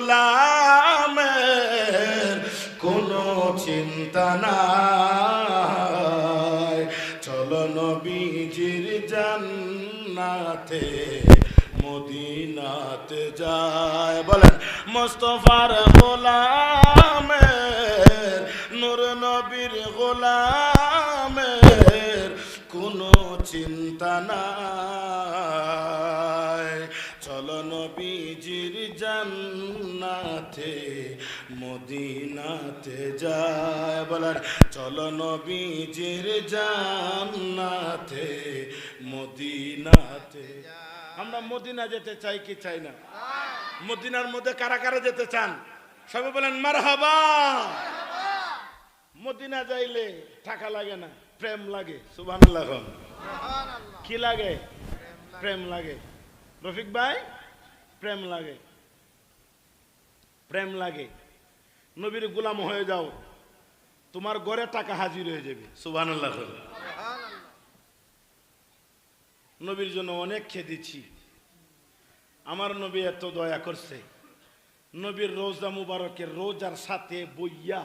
গোলামের কোনো চিন্তা নাই। চলো নবীজির জান্নাতে, মদিনাতে যায় বলেন, মোস্তফার গোলামের, নূর নবীর গোলামের কোনো চিন্তা নাই। চলো নবীজির জান্নাতে মদিনাতে যায় বলার চলো নবীজির জান্নাতে মদিনাতে। আমরা মদিনা যেতে চাই কি চাই না? মদিনার মধ্যে কারা কারা যেতে চান? সবাই বলেন মারহাবা। মদিনা যাইলে টাকা লাগে না প্রেম লাগে সুবহানাল্লাহ। কি লাগে? প্রেম লাগে। রফিক ভাই প্রেম লাগে। প্রেম লাগে। নবীর গোলাম হয়ে যাও তোমার গড়ে টাকা হাজির হয়ে যাবে। সুবহানাল্লাহ। নবীর জন্য অনেক খেয়েছি আমার নবী এত দয়া করছে। নবীর রোজা মুবারকের রোজার সাথে বইয়া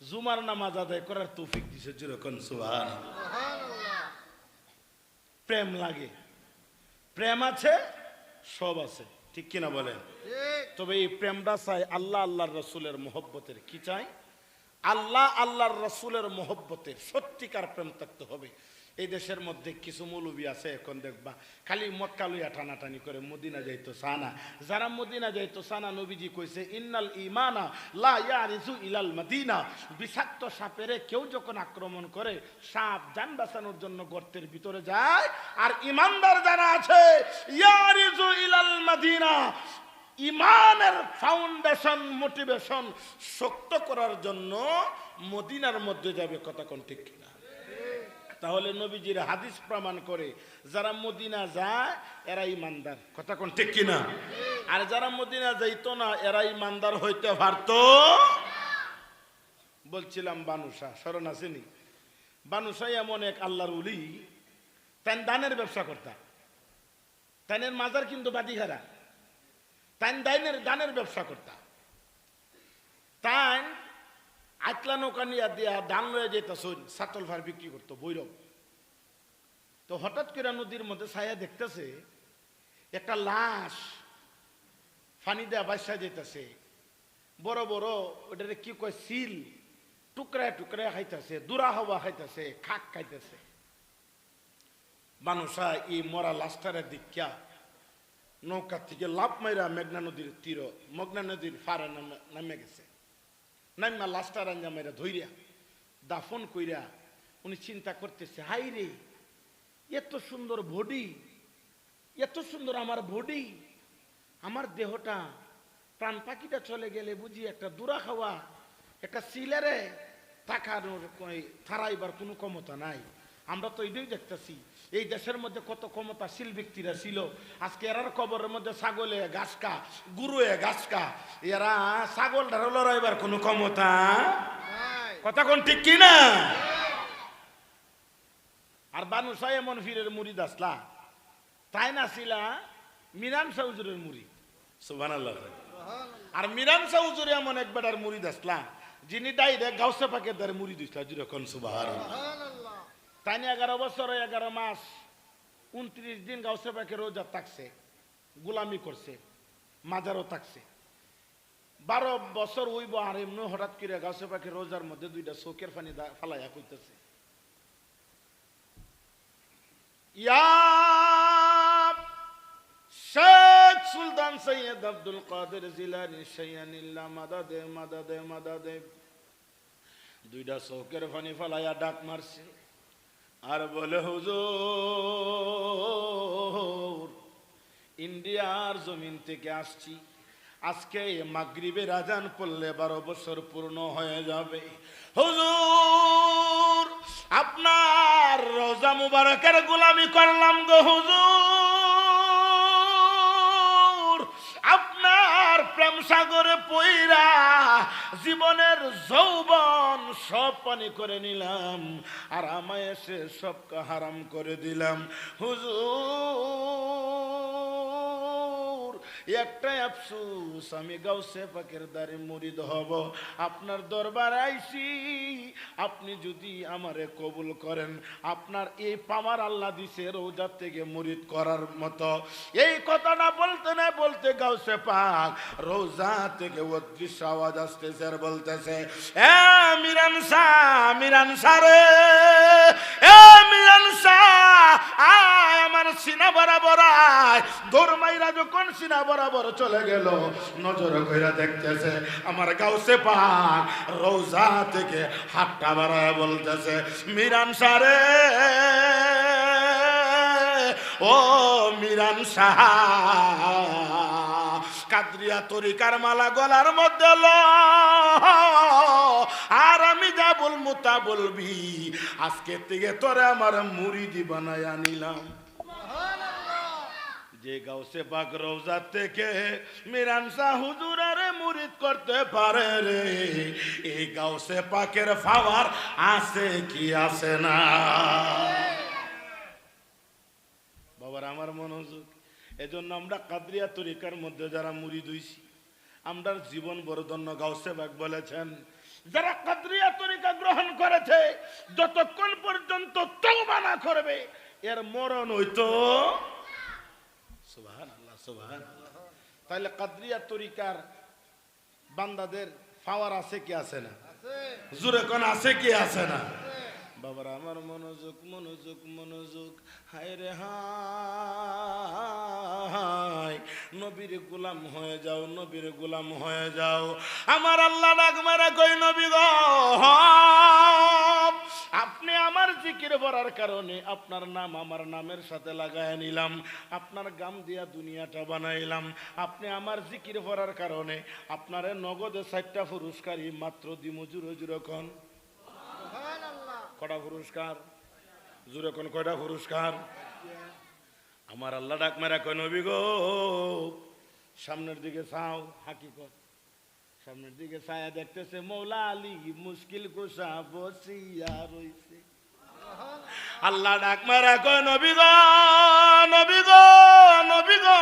জুমার নামাজ আদায় করার তৌফিক দিছে যেরকম সুহান প্রেম লাগে। প্রেম আছে সব আছে। ঠিক কিনা বলেন? তবে এই প্রেমটা চাই আল্লাহ আল্লাহর রসুলের মোহব্বতের। কি চাই? আল্লাহ আল্লাহর রসুলের মোহব্বতের। সত্যিকার প্রেম থাকতে হবে। এই দেশের মধ্যে কিছু মৌলবি আছে, এখন দেখবা। খালি মক্কা লইয়া টানাটানি করে, মদিনা যাইতো সানা। যারা মদিনা যাইতো সানা, নবীজি কইছে, ইন্নাল ইমানা লা ইয়ারিজু ইলাল মদিনা। বিষাক্ত সাপেরে কেউ যখন আক্রমণ করে, সাপ যান বাঁচানোর জন্য গর্তের ভিতরে যায়। আর ইমানদার যারা আছে, ইয়ারিজু ইলাল মদিনা। ইমানের ফাউন্ডেশন, মোটিভেশন শক্ত করার জন্য মদিনার মধ্যে যাবে, কথা কোন ঠিক কিনা? তাহলে নবীজির হাদিস প্রমাণ করে যারা মদিনা যায় এরা ইমানদার। কথা কোন ঠিক কিনা? আর যারা মদিনা যাইতো না এরা ইমানদার হইতে পারত? বলছিলাম বানুষা, স্মরণ আসেনি বানুষাই এমন এক আল্লাহর উলি তাই দানের ব্যবসা করতাম তাইনের মাজার কিন্তু বাদিঘারা তাই দাইনের, দানের ব্যবসা করতাম তাই আতলা নৌকা নিয়ে দিয়া দান লয়ে যেত সাতল ভার বিক্রি করতো বৈরব তো হঠাৎ করে নদীর মধ্যে ছায়া দেখতেছে, একটা লাশ ফানি দেয়া বাসা যেতেছে বড় বড়, ওটারে কি কয়, সিল টুকরায় টুকরায় খাইতেছে, দুরা হওয়া খাইতেছে, খাক খাইতেছে। মানুষা এই মরা লাশটারে দীক্ষা নৌকা থেকে লাভ মাইরা মেঘনা নদীর তীর, মগ্না নদীর ফারে নামে নামে গেছে। নাইমা লাস্টার রাঞ্জা মেরা ধইরা, দাফন কইরা উনি চিন্তা করতেছে হাই রে, এত সুন্দর বডি, এত সুন্দর আমার বডি, আমার দেহটা, প্রাণ পাখিটা চলে গেলে বুঝি একটা দূরা খাওয়া, একটা সিলারে, তাকানোর থারাইবার কোনো ক্ষমতা নাই। আমরা তো এটাই দেখতেছি। এই দেশের মধ্যে কত ক্ষমতাশীল ব্যক্তিরা ছিল। আজকে এরার কবরের মধ্যে ছাগলে গাছকা গুরুয়ে গাছকা এরা ছাগল ধারা লড়াইবার কোনো ক্ষমতা কথা কোন ঠিক কি না আর বানুসাই এমন ফিরের মুড়ি দাসলা তাই না ছিলা মিরান সাউজুরের মুড়ি সুবান আর মিরান সাউজুরে এমন এক বেটার মুড়ি দাসলা যিনি ডাইরেক্ট গাউসে পাকের দ্বারে মুড়ি দিসলা যেরকম সুবাহ তাই এগারো বছর, এগারো মাস, উনত্রিশ দিন গাউসে পাখি রোজা থাকছে, গুলামি করছে, মাজারও থাকছে। বারো বছর উইব আর এমনি হঠাৎ করে গাউসে পাখি রোজার মধ্যে দুইটা চোখের দা- ফালাইয়া কইতেছে। শেখ সুলতান সৈয়দ আব্দুল কাদের জিলানি সৈয়ানিল্লা মাদাদে মাদাদে মাদাদে। দুইটা চৌকের পানি ফালাইয়া ডাক মারছে। আর বলে, হুজুর, ইন্ডিয়ার জমিন থেকে আসছি। আজকে মাগরিবের আজান পড়লে বারো বছর পূর্ণ হয়ে যাবে। হুজুর, আপনার রোজা মুবারকের গোলামি করলাম গো, হুজুর। সাগরে পইরা জীবনের যৌবন সব পানি করে নিলাম, আর আমায় এসে সবকে হারাম করে দিলাম। হুজুর! একটাই আফসুস, আমি গাউসে পাকের দ্বারে মুরিদ হব। আপনার দরবার আইসি, আপনি যদি আমারে কবুল করেন, আপনার এই পামার আল্লাহ দিছে রোজার থেকে মুরিদ করার মতো। এই কথাটা বলতে না বলতে গাউসে পাক, রোজা থেকে অদৃশ্য আওয়াজ আসতেছে আর বলতেছে, এ মিরান শাহ মিরান শাহ রে, এ মিরান শাহ আয়, আমার সিনা বরাবর আয়। দৌড়মাইরা যখন সিনা বরাবর চলে গেল, নজর কইরা দেখতেছে, আমার গাউসে পাক রোজা থেকে হাতটা বাড়ায় বলতেছে, মিরান সারে, ও মিরান সাহা কাদরিয়া তরিকার মালা গলার মধ্যে ল। আর আমি যা বলব তা বলবি। আজকে থেকে তোরে আমার মুড়িদি বানায় আনিলাম। যে গাউসে পাক রোজা থেকে মিরান শাহ হুজুরের মুরিদ করতে পারে রে। এই গাউসে পাকের ফাওয়ার আছে কি আছে না? বাবার আমার মনোযোগ। এজন্য আমরা কাদরিয়া তরিকার মধ্যে যারা মুড়ি হইছি আমরা জীবন বরদন্য গাউসে বাগ বলেছেন যারা কাদরিয়া তরিকা গ্রহণ করেছে যতক্ষণ পর্যন্ত তওবা না করবে এর মরণ হইতো। সুবহান আল্লাহ তাহলে কাদরিয়া তরিকার বান্দাদের পাওয়ার আছে কি আছে না? জোরে কোন আছে কি আছে না? বাবার আমার মনোযোগ মনোযোগ মনোযোগ। হায় রে হায়, নবীর গোলাম হয়ে যাও, নবীর গোলাম হয়ে যাও। আমার আল্লাহ ডাক মারা কই নবী আপনি আমার জিকির বলার কারণে আপনার নাম আমার নামের সাথে লাগায় নিলাম। আপনার গাম দিয়া দুনিয়াটা বানাইলাম। আপনি আমার জিকির পড়ার কারণে আপনারে নগদে চারটা পুরস্কারই মাত্র দিমু। জুরো জুরো কন। কটা পুরস্কার? জুড়ে কোন কয়টা পুরস্কার? আমার আল্লাহ ডাক মেরা কয়, নবী গো, সামনের দিকে চাও হাকিকত সামনের দিকে ছায়া দেখতেছে, মৌলা আলী মুশকিল কুসা বসিয়া রইছে। আল্লাহ ডাক মারা কয়, নবী গো নবী গো নবী গো।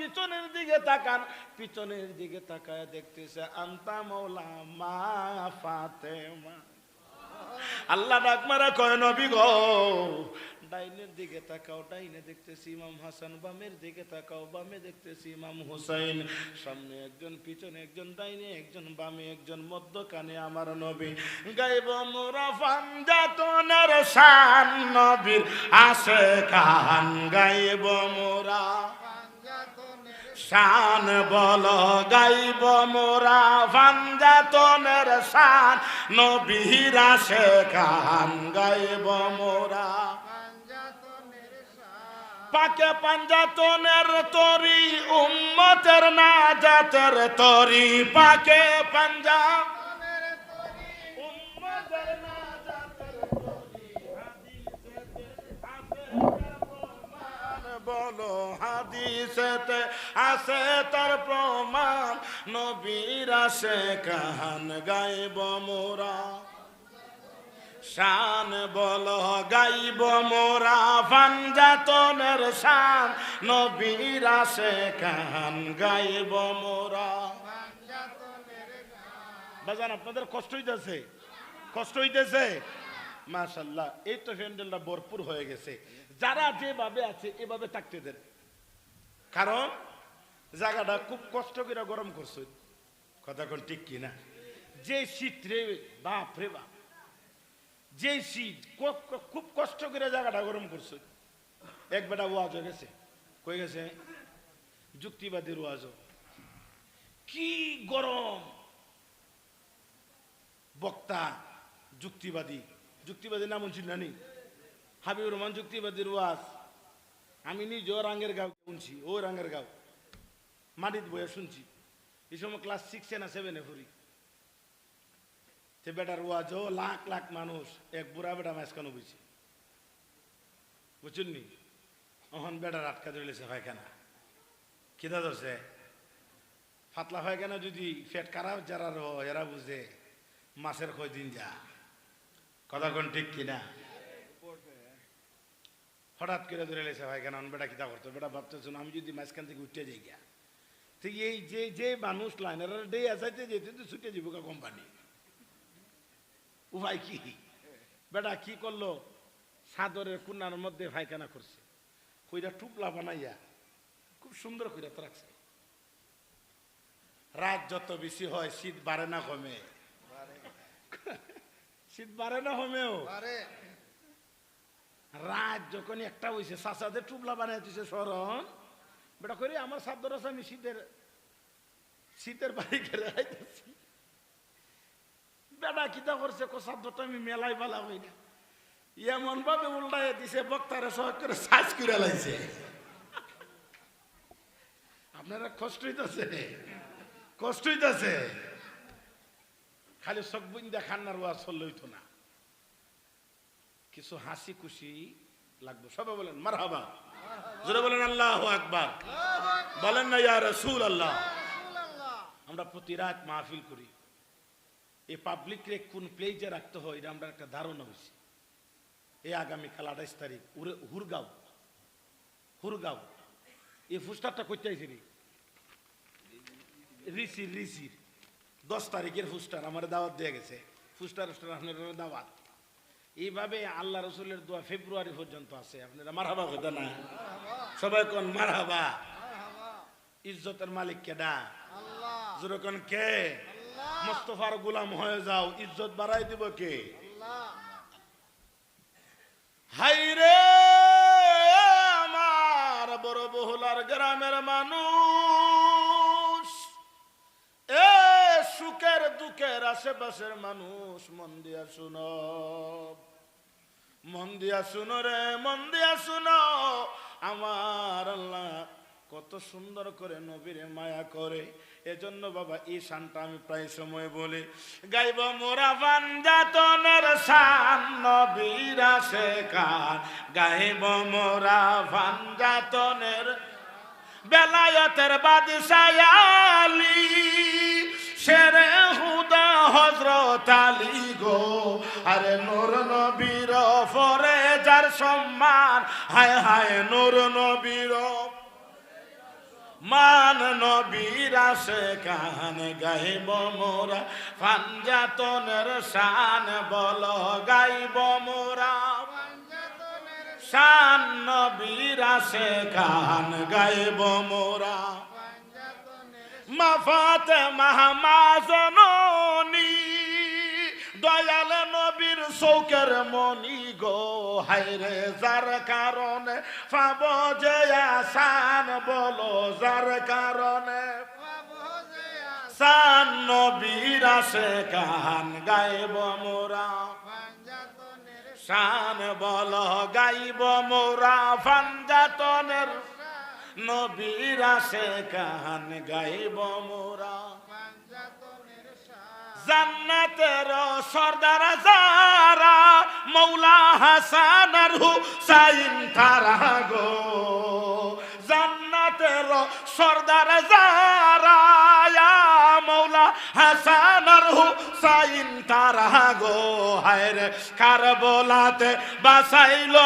পিছনের দিকে তাকান, পিছনের দিকে তাকায় দেখতেছে আন্তা মৌলা মা ফাতেমা। আল্লাহ ডাক মারা কয়, নবী গো, ডাইনের দিকে তাকাও, ডাইনে দেখতেছি ইমাম হাসান, বামের দিকে তাকাও, বামে দেখতেছি ইমাম হুসাইন। সামনে একজন, পিছনে একজন, ডাইনে একজন, বামে একজন মধ্য কানে আমার নবী। গাইব মোরা ফানজাতনের শান নবীর আসে কান গাইব মোরা শান বল গাইব মোরা ফানজাতনের শান। নবীর আসে কান গাইব মোরা। পাকে পাঞ্জাতনের তরি, উম্মতের না জাতের তরি। পাকে পাঞ্জা উম্মতের নাজাতের বলো, হাদিসেতে আছে তার প্রমাণ। নবীর আসে কাহান গাইব মোরা। শান বল গাইব মোরা ফানজাতনের শান। নবীর আসে কান গাইব মোরা। বাজান, আপনাদের কষ্ট হইতেছে কষ্ট হইতেছে। মাশাল্লাহ, এই তো প্যান্ডেলটা ভরপুর হয়ে গেছে। যারা যেভাবে আছে, এভাবে থাকতে দেন। কারণ জায়গাটা খুব কষ্ট করে গরম করছে। কথা কোন ঠিক কিনা? যে শীত রে বাপ রে বাপ। যে শীত খুব কষ্ট করে জায়গাটা গরম করছে। এক বেটা ওয়াজ হয়ে গেছে। কই গেছে? যুক্তিবাদীর ওয়াজ। কি গরম! বক্তা, যুক্তিবাদী। যুক্তিবাদী নাম শুনছি নানি? হাবিবুর রহমান যুক্তিবাদীর ওয়াজ আমি নিজেও রাঙ্গের গাঁও শুনছি, ও রাঙ্গের গাঁও। মাটিত বয়ে শুনছি। এই সময় ক্লাস সিক্সে না সেভেনে পড়ি। সে বেটার ওয়াজ লাখ লাখ মানুষ, এক বুড়া বেটা মাঝখানে বুঝছি বুঝছেন নি? অহন বেটার আটকা ধরেছে পায়খানা। কিনা ধরছে। ফাতলা পায়খানা যদি ফেট খারাপ যারা এরা বুঝে মাছের কয় দিন যা কথা কোন ঠিক কিনা? হঠাৎ করে ধরে লেছে ভাই কেন বেটা কিতা করতো বেটা ভাবতেছ আমি যদি মাঝখান থেকে উঠে যাই গিয়া ঠিক এই যে যে মানুষ লাইনার ডে আসাইতে যেতে তো ছুটে যাব কোম্পানি। উপায় কি? বেটা কি করল? সাদরের কুনার মধ্যে পায়খানা করছে। কইরা টুপলা বানাইয়া খুব সুন্দর কইরা তো রাখছে। রাত যত বেশি হয় শীত বাড়ে না কমে। শীত বাড়ে না কমেও। রাত যখন একটা হয়েছে চাচাদের টুবলা বানাই দিছে স্মরণ বেটা করে আমার সাদ্দর আছে, আমি শীতের শীতের বাড়ি ঘেরে আইতেছি। বেটা কিতা করছে, কো সাদ্দরটা আমি মেলাই বালা হই না। এমন ভাবে উল্টাই দিছে, বক্তারে সহজ করে সাজ করে লাইছে। আপনারা কষ্ট হইতেছে? কষ্ট হইতেছে? খালি সকবিন দেখান না রোয়া হইতো না। কিছু হাসি খুশি লাগবে। সবাই বলেন মার হাবা জোরে বলেন, আল্লাহ আকবার। বলেন না, ইয়া রসুল আল্লাহ আমরা প্রতি রাত মাহফিল করি। এই পাবলিক রে কোন প্লেজে রাখতে হয়, এটা আমরা একটা ধারণা হয়েছি। এই আগামীকাল আঠাইশ তারিখ, উরে হুরগাঁও। হুরগাঁও। এই ফুস্টারটা করতে আইছি রে। রিসির দশ তারিখের ফুস্টার আমার দাওয়াত দিয়ে গেছে। ফুস্টার ফুস্টার আপনার দাওয়াত। এইভাবে আল্লাহ রসুলের দোয়া ফেব্রুয়ারি পর্যন্ত আছে। আপনারা মারহাবা কথা না? সবাই কোন মারহাবা? ইজ্জতের মালিক কেডা আল্লাহ যেরকম কে? মোস্তফার গোলাম হয়ে যাও, ইজ্জত বাড়াই দিব কে? হাই রে আমার বড় বহুলার গ্রামের মানুষ। সুখের দুঃখের আশেপাশের মানুষ, মন দিয়া শুনো। মন দিয়া শুনো রে, মন দিয়া শুনো। আমার আল্লাহ কত সুন্দর করে নবীরে মায়া করে। এজন্য বাবা, এই শানটা আমি প্রায় সময় বলি। গাইব মোরা ভান্ডাতনের শান, নবীরা শেখান। গাইব মোরা ভান্ডাতনের বেলায়তের বাদশায়ালি শেরে হুদা হজরত আলী গো। আরে নূর নবীর ফরে যার সম্মান, হায় হায় নূর নবীর। মান নবীরা সে কান গাইব মোরা, পাঞ্জাতনের শান বল গাইব মোরা। শান নবীরা সে কান গাইব মোরা। মাফাতে মাহমাজনী দয়াল নবীর চৌকের মনি গো হাইরে যার কারণে পাব যে আসান বলো যার কারণে। সান নবীর আসে কান গাইব মোরা। শান বল গাইব মোরা ফানজাতনের। নবীর আসে কান গাইব মোরা। জান্নাতের সর্দার যারা মৌলা হাসান আর হুসাইন তারা গো। জান্নাতের সর্দার যারা হুসাইন তারা গো, হায় রে কার বলাতে বাসাইল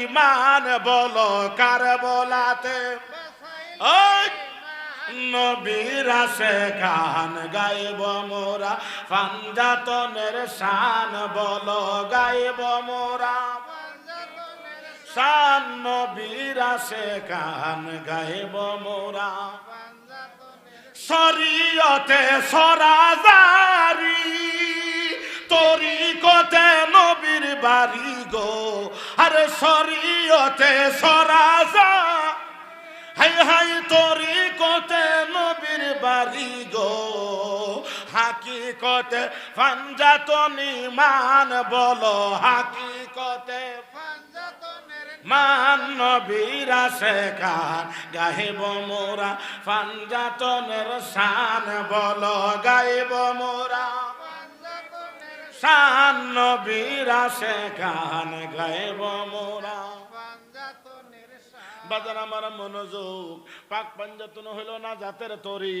ইমান বলো কার বলাতে নবীর আসে কান গাইব মোরা পাঞ্জাতনের শান বল গাইব মোরা। শান নবীর আসে কান গাইব মোরা। শরীয়তে সরাজারি তরিকতে নবীর বাড়ি গো। আরে শরীয়তে সরাজা, হাই হাই তরি কতে নবীর বাড়ি গো। হাকিকতে পাঞ্জাতনি মান বলো, হাকিকতে মান নবীর শেখান গাইব মোরা ফানজাতনের শান বল গাইব মোরা। শান নবীরা শেখান গাইব মোরা। বাজার আমার মনোযোগ। পাক পাঞ্জাতন হইল না জাতের তরি।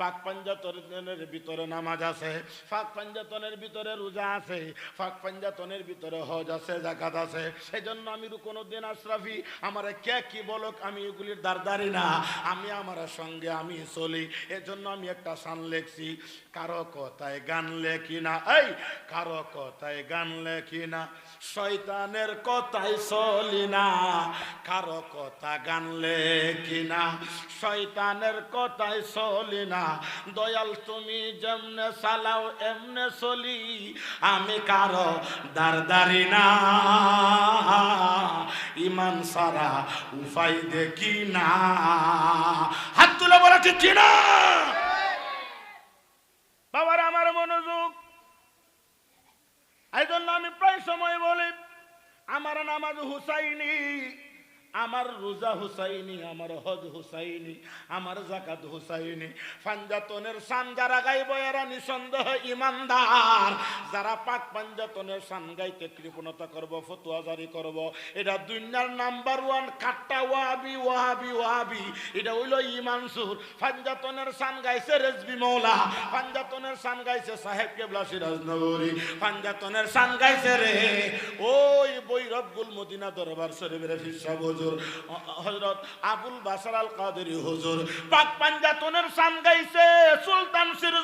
পাক পাঞ্জাতনের ভিতরে নামাজ আছে, পাক পাঞ্জাতনের ভিতরে রোজা আছে, পাক পাঞ্জাতনের ভিতরে হজ আছে জাকাত আছে। সেই জন্য আমি কোনোদিন আশরাফি, আমার কে কি বলক আমি এগুলির দারদারি না। আমি আমার সঙ্গে আমি চলি। এজন্য আমি একটা সান লেখছি, কারও কথায় গান লেখি না। এই, কারও কথায় গান লেখি না। শয়তানের কথাই চলি না, কারও কথা গান লেখি না? শয়তানের কথাই চলি না, দয়াল তুমি যেমনে চালাও, এমনে চলি, আমি কারও দারদারি না। ইমান সারা উপায় দেখি না। হাত তুলে বলা, ঠিক না বাবার আমার মনোযোগ। এই জন্য আমি প্রায় সময় বলি আমার নামাজ হুসাইনি। আমার রোজা হুসাইনি, আমার হজ হুসাইনি, আমার জাকাত হুসাইনি। পাঞ্জাতনের সান যারা গাইব, এরা নিঃসন্দেহ ইমানদার। যারা পাক পাঞ্জাতনের সান গাইতে কৃপণতা করব, ফতুয়া জারি করব, এটা দুনিয়ার নাম্বার ওয়ান কাট্টা ওয়াবি ওয়াহাবি ওয়াহাবি এটা হইল ইমানসুর পাঞ্জাতনের সান গাইছে রেজবি মৌলা পাঞ্জাতনের সান গাইছে সাহেব কেবলা সিরাজ নগরী পাঞ্জাতনের সান গাইছে রে। ওই বৈরব গুল মদিনা দরবার শরীফের ফিসা হুজুর হযরত আবুল বাসার আল কাদেরি হুজুর পাক পাঞ্জাতনের সান গাইছে সুলতান সির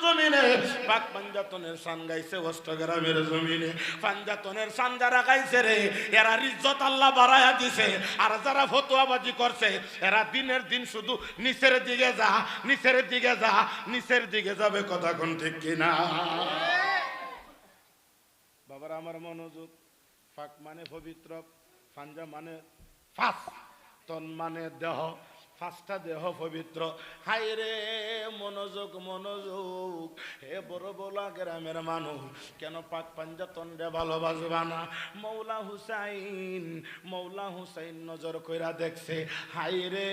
পাক পাঞ্জাতনের সান গাইছে অষ্টগ্রামের জমিনে। পাঞ্জাতনের সান যারা গাইছে রে, এরা ইজ্জত আল্লাহ বাড়ায়া দিছে। আর যারা ফতোয়াবাজি করছে, এরা দিনের দিন শুধু নিচের দিকে যা, নিচের দিকে যা, নিচের দিকে যাবে কথা কোন ঠিক কিনা? বাবার, আমার মনোযোগ, ফাঁক মানে পবিত্র ফাঞ্জা মানে ফাঁস। তন মানে দেহ ফাঁসটা দেহ পবিত্র। হাই রে মনোযোগ মনোযোগ। হে বড় বলা গ্রামের মানুষ, কেন পাক পাঞ্জাতন রে ভালোবাসবা না? মৌলা হুসাইন মৌলা হুসাইন নজর কইরা দেখছে হাই রে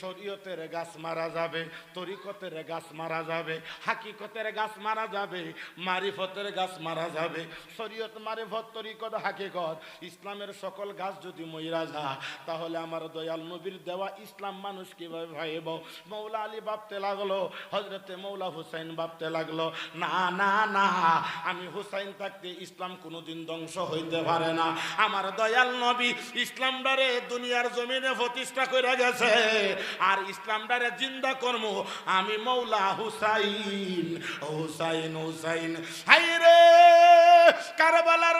শরীয়তের গাছ মারা যাবে, তরিকতের গাছ মারা যাবে, হাকিকতের গাছ মারা যাবে, মারিফতের গাছ মারা যাবে। শরীয়ত মারিফত, তরিকত, হাকিকত, ইসলামের সকল গাছ যদি মইরা যা তাহলে আমার দয়াল নবীর দেওয়া ইসলাম মানুষ কীভাবে ভাইব মৌলা আলী ভাবতে লাগল হজরতে মৌলা হুসাইন ভাবতে লাগল, না না না, আমি হুসাইন থাকতে ইসলাম কোনোদিন ধ্বংস হইতে পারে না। আমার দয়াল নবী ইসলামটারে দুনিয়ার জমিনে প্রতিষ্ঠা করে গেছে, আর ইসলামটারে জিন্দা কর্ম। আমি মৌলা হুসাইন হুসাইন হুসাইন। হাই রে কারবালার